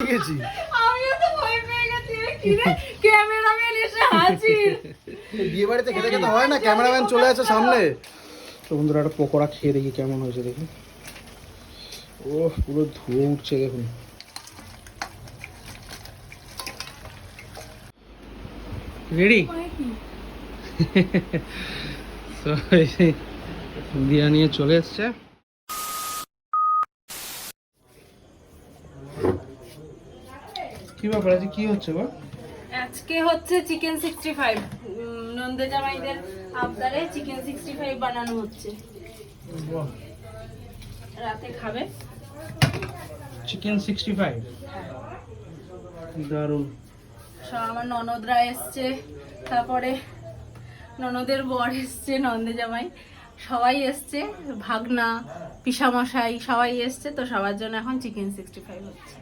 গেছি। আমিও তো ভয় পেয়ে গেছি কি রে? ক্যামেরাম্যান এসে হাজির। বিয়ে বাড়িতে খেতে খেতে হয় না? ক্যামেরাম্যান চলে আসে সামনে। তো বন্ধুরা একটা পকোড়া খেয়ে দেখি কেমন হয়েছে দেখি। ও পুরো ধুয়ে উঠছে দেখুন। রেডি দিয়া নিয়ে চলে এসছে। কি ব্যাপার? আছে কি হচ্ছে গো আজকে হচ্ছে চিকেন সিক্সটি ফাইভ নন্দে জামাইদের আবদারে চিকেন সিক্সটি ফাইভ বানানো হচ্ছে। রাতে খাবে। চিকেন সিক্সটি ফাইভ দারুণ। সব আমার ননদরা এসছে তারপরে ননদের বর এসছে নন্দে জামাই সবাই এসছে ভাগনা পিসামশাই সবাই এসছে তো সবার জন্য এখন চিকেন সিক্সটি ফাইভ হচ্ছে।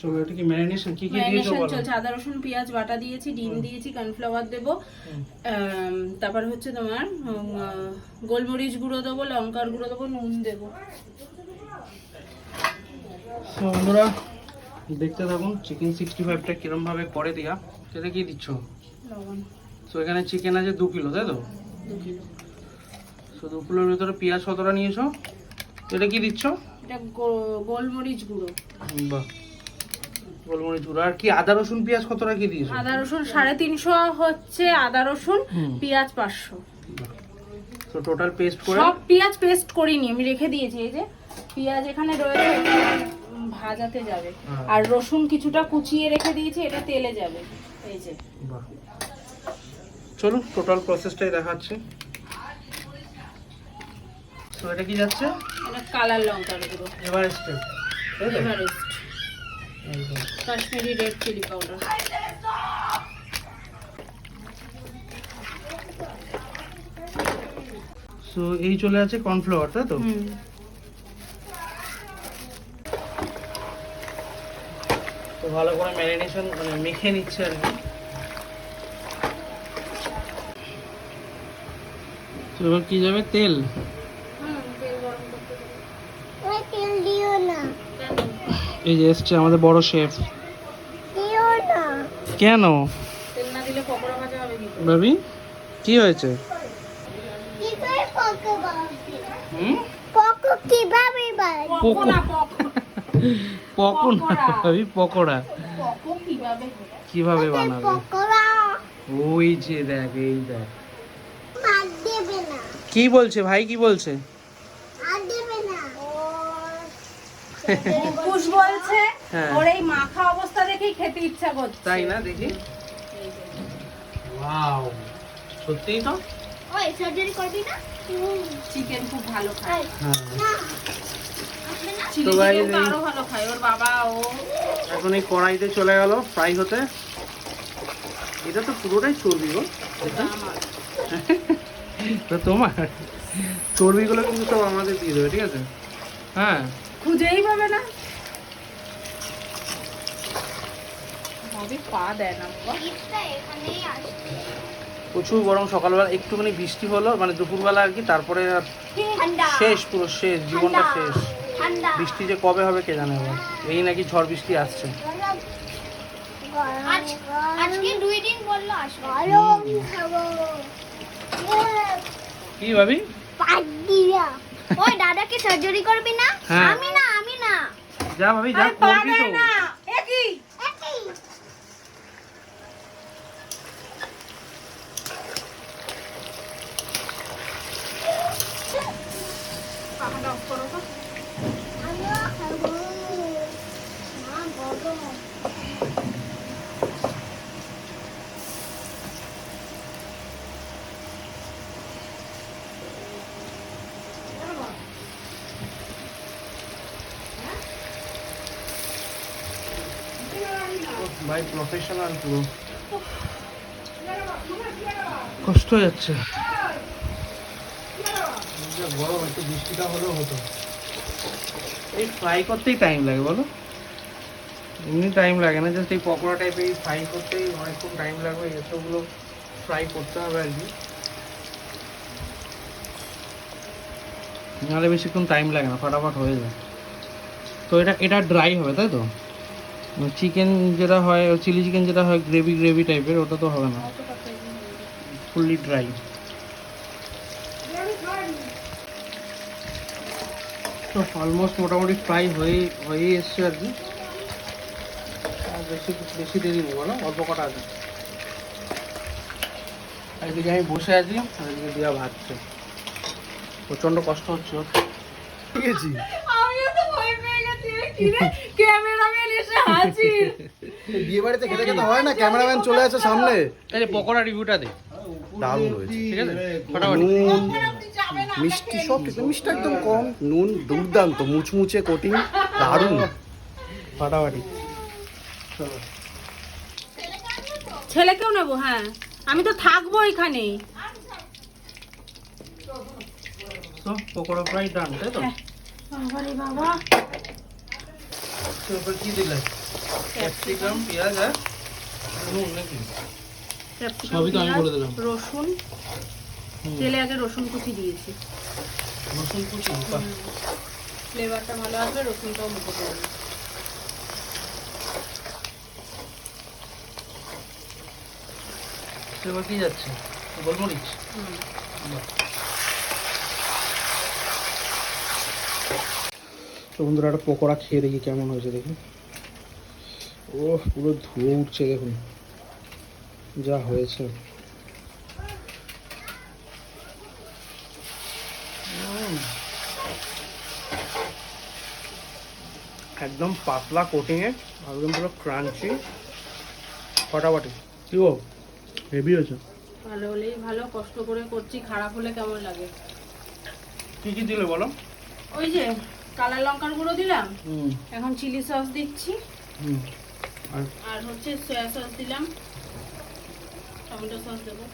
চলো এটা কি ম্যারিনেশন? কি কি দিয়েছ বলো? চলছে আদা রসুন পেঁয়াজ বাটা দিয়েছি ডিম দিয়েছি কর্নফ্লাওয়ার দেবো। তারপর হচ্ছে তোমার গোলমরিচ গুঁড়ো দেবো লঙ্কার গুঁড়ো দেবো নুন দেবো। বন্ধুরা দেখতে থাকুন চিকেন সিক্সটি ফাইভটা কিরম ভাবে করে দিয়া সেটা কি দিচ্ছ? লবণ। তো এখানে চিকেন আছে দু কিলো তাই তো? দু কিলো। তো দু কিলোর ভিতরে পেঁয়াজ কতটা নিয়েছো? এটা কি দিচ্ছ? এটা গোলমরিচ গুঁড়ো। বাহ। গোলমরিচ গুঁড়ো আর কি আদা রসুন পেঁয়াজ কতটা কি দিয়েছ আদা রসুন সাড়ে তিনশো হচ্ছে আদা রসুন পেঁয়াজ পাঁচশো। তো টোটাল পেস্ট করে? সব পেঁয়াজ পেস্ট করিনি আমি রেখে দিয়েছি এই যে পেঁয়াজ এখানে রয়েছে ভাজাতে যাবে। হ্যাঁ। আর রসুন কিছুটা কুচিয়ে রেখে দিয়েছি এটা তেলে যাবে এই যে। চলুন টোটাল প্রসেসটাই দেখাচ্ছি। তো এটা কি যাচ্ছে? এটা কালার লঙ্কার গুঁড়ো। এভারেস্ট। একদম। Kashmiri red chilli powder so এই চলে আছে কর্নফ্লাওয়ার তাই তো? তো ভালো করে ম্যারিনেশন মানে মেখে নিচ্ছে আর কি। তো এবার কি যাবে? তেল তেল দিও না এই যে এসছে আমাদের বড় শেফ। কেন? তেল না দিলে পকোড়া ভাজা হবে কি করে? ভাবি কি হয়েছে? পকোড়া। ভাবি পকোড়া। পকো কীভাবে? বানাবে? ওই যে দেখ এই দেখ। কি বলছে ভাই কি বলছে আর দেবে না কুশ বলছে হ্যাঁ। ওর এই মাখা অবস্থা দেখেই খেতে ইচ্ছা করছে। তাই না দেখি। ওয়াও সত্যিই তো? ওই সার্জারি করবি না? চিকেন খুব ভালো খায়। হ্যাঁ। তো ভালো খায়। ওর বাবা ও এখন এই কড়াইতে চলে গেল ফ্রাই হতে। এটা তো পুরোটাই চর্বি গো। তো তোমার চর্বিগুলো কিন্তু সব আমাদের দিয়ে দেবে ঠিক আছে? হ্যাঁ। খুঁজেই পাবে না। ভাবি পা দেয় প্রচুর গরম সকালবেলা একটুখানি বৃষ্টি হলো মানে দুপুরবেলা আর কি তারপরে আর শেষ পুরো শেষ জীবনটা শেষ। বৃষ্টি যে কবে হবে কে জানে এই নাকি ঝড় বৃষ্টি আসছে। আজ আজকে দুই দিন বলল আসবে। গরম খাব কি ভাবি? ওই দাদাকে সার্জারি করবি না? হ্যাঁ। আমি না আমি না। যা ভাবি যা। করবি তো আমিও খাব। মা ভাই প্রফেশনাল পুরো কষ্ট হয়ে যাচ্ছে। গরম একটু বৃষ্টিটা হলেও হতো। এই ফ্রাই করতেই টাইম লাগে বলো। এমনি টাইম লাগে না জাস্ট এই পকোড়া টাইপের এই ফ্রাই করতেই অনেকক্ষণ টাইম লাগবে এসবগুলো ফ্রাই করতে হবে আর কি। নাহলে বেশিক্ষণ টাইম লাগে না ফটাফট হয়ে যায়। তো এটা এটা ড্রাই হবে তাই তো? চিকেন যেটা হয় চিলি চিকেন যেটা হয় গ্রেভি গ্রেভি টাইপের ওটা তো হবে না। ফুললি ড্রাই তো অলমোস্ট মোটামুটি ফ্রাই হয়ে হয়ে এসছে আর কি। আর বেশি বেশি দেরি নেই না অল্প কটা আছে। আর এদিকে আমি বসে আছি আর এদিকে দিয়া ভাজছে প্রচণ্ড কষ্ট হচ্ছে। ঠিক আছে এসে হাজির। বিয়ে বাড়িতে খেতে খেতে হয় না? ক্যামেরাম্যান চলে আছে সামনে। এই পকোড়া রিভিউটা দে। দারুণ হয়েছে ঠিক আছে? নুন মিষ্টি সব ঠিক মিষ্টি একদম কম নুন দুর্দান্ত মুচমুচে কোটিং দারুণ। ফাটাফাটি। ছেলেকেও নেব হ্যাঁ। আমি তো থাকব এখানে। তো পকোড়া ফ্রাই ডান তাই তো? বাবারে বাবা। তো এবার কি দিলে? ক্যাপসিকাম। পেঁয়াজ আর নুন নাকি? সবই তো আমি বলে দিলাম। রসুন। তেলে আগে রসুন কুচি দিয়েছি। রসুন কুচি ফ্লেভারটা ভালো আসবে রসুনটাও মুখে এবার কি যাচ্ছে? গোলমরিচ? হুম। তো বন্ধুরা একটা পকোড়া খেয়ে দেখি কেমন হয়েছে দেখি। ও পুরো ধুয়ে উঠছে দেখুন। যা হয়েছে। একদম পাতলা কোটিংয়ে একদম পুরো ক্রাঞ্চি ফটাফটি। কি গো? হেভি হয়েছে। ভালো হলেই ভালো কষ্ট করে করছি খারাপ হলে কেমন লাগে? কি কি দিলে বলো? ওই যে কালার লঙ্কার গুঁড়ো দিলাম? হুম। এখন চিলি সস দিচ্ছি। হুম। আর আর হচ্ছে সয়া সস দিলাম। টমেটো সস দেবো।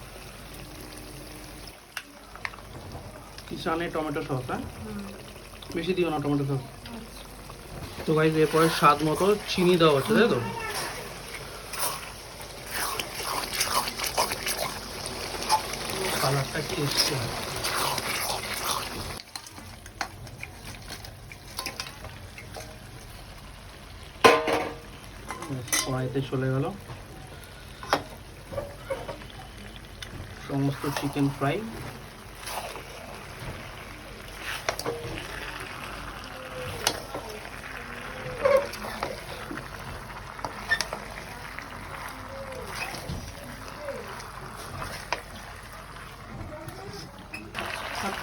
কিষানে টমেটো সস হ্যাঁ? বেশি দিও না টমেটো সস। তো গাইজ এরপরে স্বাদ মতো চিনি দেওয়া হচ্ছে তাই তো? কালারটা কি এসছে কড়াইতে চলে গেল। সমস্ত চিকেন ফ্রাই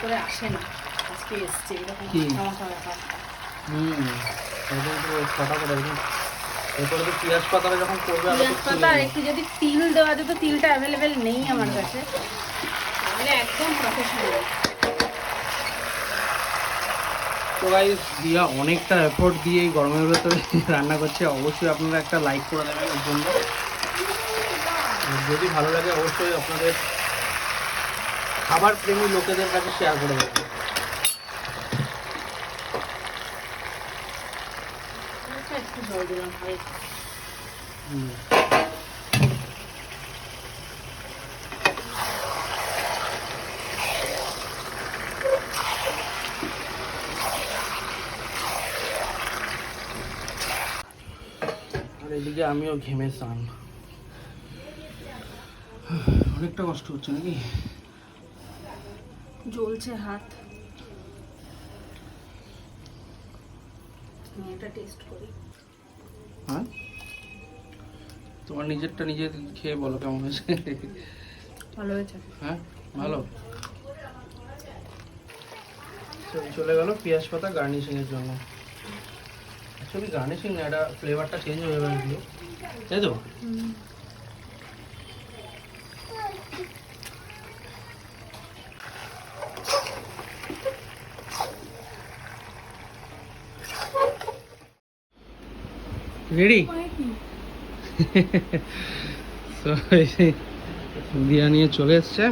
করে আসে না। আজকে এসছে এরকম হুম পুরো ফটাফট একদম এরপরে তো পেঁয়াজ পাতাটা যখন করবে পেঁয়াজ পাতা আর একটু যদি তিল দেওয়া যেত তিলটা অ্যাভেলেবেল নেই আমার কাছে। তাহলে একদম প্রফেশনাল তো গাইস দিয়া অনেকটা এফোর্ট দিয়ে গরমের ভেতরে রান্না করছে। অবশ্যই আপনারা একটা লাইক করে দেবেন এর জন্য। যদি ভালো লাগে অবশ্যই আপনাদের খাবার প্রেমী লোকেদের কাছে শেয়ার করে দেবেন। একটু জল দিলাম। আর এদিকে আমিও ঘেমে স্নান অনেকটা কষ্ট হচ্ছে নাকি? জ্বলছে হাত। এটা টেস্ট করি। হ্যাঁ? তোমার নিজেরটা নিজে খেয়ে বলো কেমন হয়েছে? ভালো হয়েছে। হ্যাঁ? ভালো? চলে গেল পেঁয়াজ পাতা গার্নিশিং এর জন্য। অ্যাকচুয়ালি গার্নিশিং না এটা ফ্লেভারটা চেঞ্জ হয়ে গেল তাই তো? রেডি তো দিয়া নিয়ে চলে এসছে।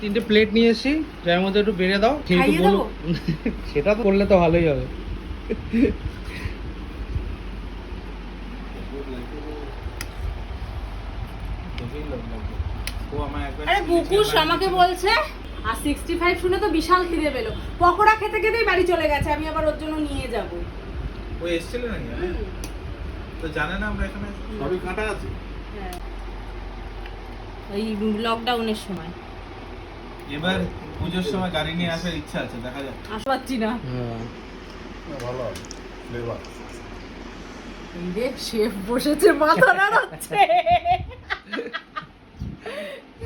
তিনটে প্লেট নিয়ে এসেছি। যার মধ্যে একটু বেড়ে দাও। একটু বলো সেটা তো করলে তো ভালোই হবে। আরে বুকুশ আমাকে বলছে। আর সিক্সটি ফাইভ শুনে তো বিশাল খিদে পেল। পকোড়া খেতে খেতেই বাড়ি চলে গেছে আমি আবার ওর জন্য নিয়ে যাব। ওই এসেছিল নাকি? তো জানে না আমরা এখানে সবই কাটা আছে। হ্যাঁ। এই লকডাউনের সময়। এবার পুজোর সময় গাড়ি নিয়ে আসার ইচ্ছা আছে দেখা যাক। আসতে পারছি না। হ্যাঁ। ভালো ফ্লেভার রে শেফ বসেছে মাথা নাড়াচ্ছে।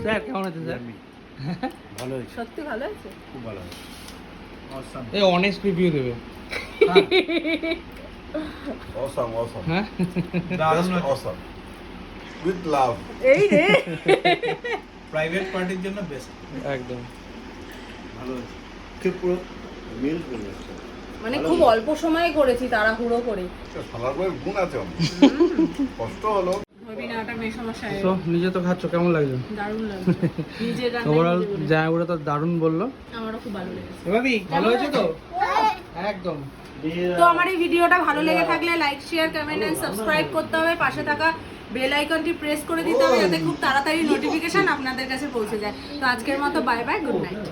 স্যার কেমন আছে স্যার? ভালো হয়েছে। সত্যি ভালো আছে খুব ভালো হয়েছে। Awesome. এই অনেস্ট রিভিউ দেবে। অসাম অসাম হ্যাঁ। দারুণ জাস্ট অসাম উইথ লাভ এই রে। প্রাইভেট পার্টির জন্য বেস্ট একদম। ভালো হয়েছে। ঠিক পুরো মিল করে মানে খুব অল্প সময়ে করেছি তাড়াহুড়ো করে। সালার করে গুণ আছে কষ্ট হলো। ভাবি না ওটা মেয়ে সমস্যা তো নিজে তো খাচ্ছ কেমন লাগছে দারুণ লাগছে ওভারঅল যা ওরা তো দারুণ বলল। আমারও খুব ভালো লেগেছে। ভাবি ভালো হয়েছে তো? একদম। তো আমার এই ভিডিওটা ভালো লেগে থাকলে like share comment and subscribe করতে হবে। পাশে থাকা বেল আইকনটি প্রেস করে দিতে হবে যাতে খুব তাড়াতাড়ি নোটিফিকেশন আপনাদের কাছে পৌঁছে যায়। তো আজকের মতো বাই বাই গুড নাইট